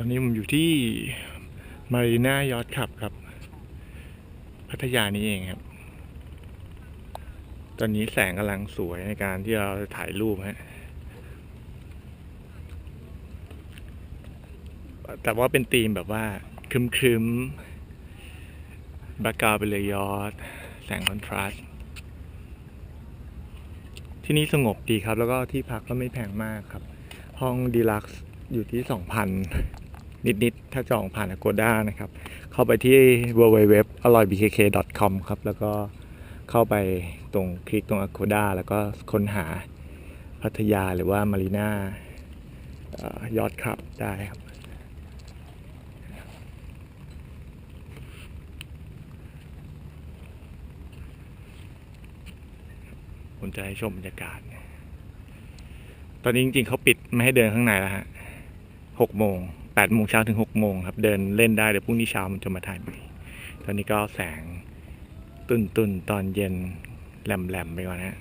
ตอนนี้ผมอยู่ที่มารีนายอ t ขับครับ พัทยานี้เองครับ ตอนนี้แสงกำลังสวยในการที่เราจะถ่ายรูปฮะแต่ว่าเป็นธีมแบบว่าครึมคึมๆบ็กาวด์เป็นเลยยอด แสงคอนทราสต์ที่นี่สงบดีครับ แล้วก็ที่พักก็ไม่แพงมากครับ ห้องดีลักซ์อยู่ที่2,000นิ นิดๆ ถ้าจองผ่าน Agoda นะครับ เข้าไปที่ www อร่อย bkk com ครับ แล้วก็เข้าไปตรงคลิกตรง Agoda แล้วก็ค้นหาพัทยาหรือว่ามารีนายอดครับได้ครับผมจะให้ชมบรรยากาศ ตอนนี้จริงๆเขาปิดไม่ให้เดินข้างในแล้วฮะหกโมง แปดโมงเช้าถึงหกโมงครับ เดินเล่นได้เดี๋ยวพรุ่งนี้เช้ามันจะมาถ่ายใหม่ตอนนี้ก็แสงตุนตุนๆตอนเย็นแหลมๆไปก่อนฮะ